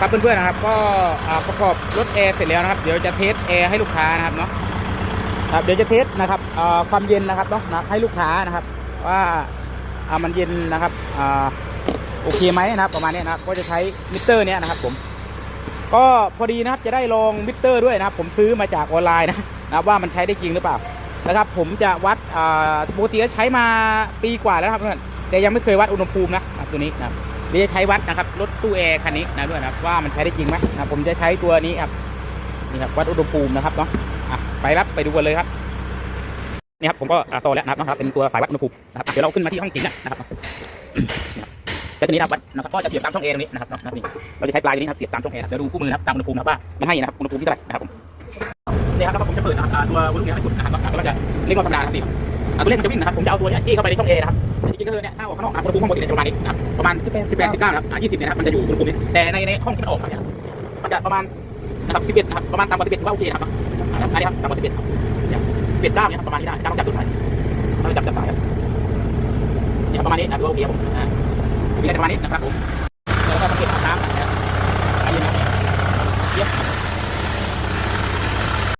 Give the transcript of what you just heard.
ครับเพื่อนๆนะครับก็ประกอบรถแอร์เสร็จแล้วนะครับ เดี๋ยวจะเทสแอร์ให้ลูกค้านะครับเนาะครับเดี๋ยวจะเทสนะครับความเย็นนะครับเนาะให้ลูกค้านะครับว่าอ่ามันเย็นนะครับโอเคไหมนะครับ ประมาณนี้นะครับก็จะใช้มิเตอร์เนี้ยนะครับผมก็พอดีนะครับจะได้ลองมิเตอร์ด้วยนะครับ ผมซื้อมาจากออนไลน์นะนะว่ามันใช้ได้จริงหรือเปล่านะครับผมจะวัดปกติก็ใช้มาปีกว่าแล้วครับเพื่อนแต่ยังไม่เคยวัดอุณหภูมินะตัวนี้นะครับ เดี๋ยวจะใช้วัดนะครับรถตู้แอร์คันนี้นะด้วยนะว่ามันใช้ได้จริงไหมนะผมจะใช้ตัวนี้ครับนี่ครับวัดอุณหภูมินะครับเนาะอะไปรับไปดูกันเลยครับนี่ครับผมก็อ่าต่อแล้วนะครับนะครับ เป็นตัวสายวัดอุณหภูมินะครับเดี๋ยวเราขึ้นมาที่ห้องจริงนะครับแต่ทีนี้นะครับวัดนะครับก็จะเสียบตามช่องแอร์ตรงนี้นะครับเนาะนี่เราจะใช้ปลายตัวนี้นะครับเสียบตามช่องแอร์เดี๋ยวดูคู่มือนะครับตามอุณหภูมินะครับว่ามันให้นะครับอุณหภูมิที่เท่าไหร่นะครับผมนี่ครับแล้วก็ผมจะเปิดนะครับตัววอลลุ่มเนี้ให้สุดนะครับแล้วก็จะเร่งควาธรรมดาครับนี่ ตัวเลขมันจะวิ่งนะครับผมจะเอาตัวเนี้ยจี้เข้าไปในช่องแอนะครับจริงๆก็คือเนี่ยถ้าออกข้างนอกนะครับอุณหภูมิข้างบนเนี่ยจะประมาณนี้นะครับประมาณ18 18 19นะครับอ่า20เนี่ยนะครับมันจะอยู่อุณหภูมินี้แต่ในในห้องที่มันออกมาเนี่ยมันจะประมาณนะครับ11นะครับประมาณต่ำกว่า11ถือว่าโอเคนะครับอันนี้ครับต่ำกว่า11ครับเนี่ย11 9เนี่ยครับประมาณนี้ได้ถ้าต้องจับจุดสายถ้าต้องจับจับสายครับเนี่ยประมาณนี้นะถือว่าโอเคครับผมอ่ามีอะไรประมาณนี้นะครับผมแล้วก็สังเกตน้ำ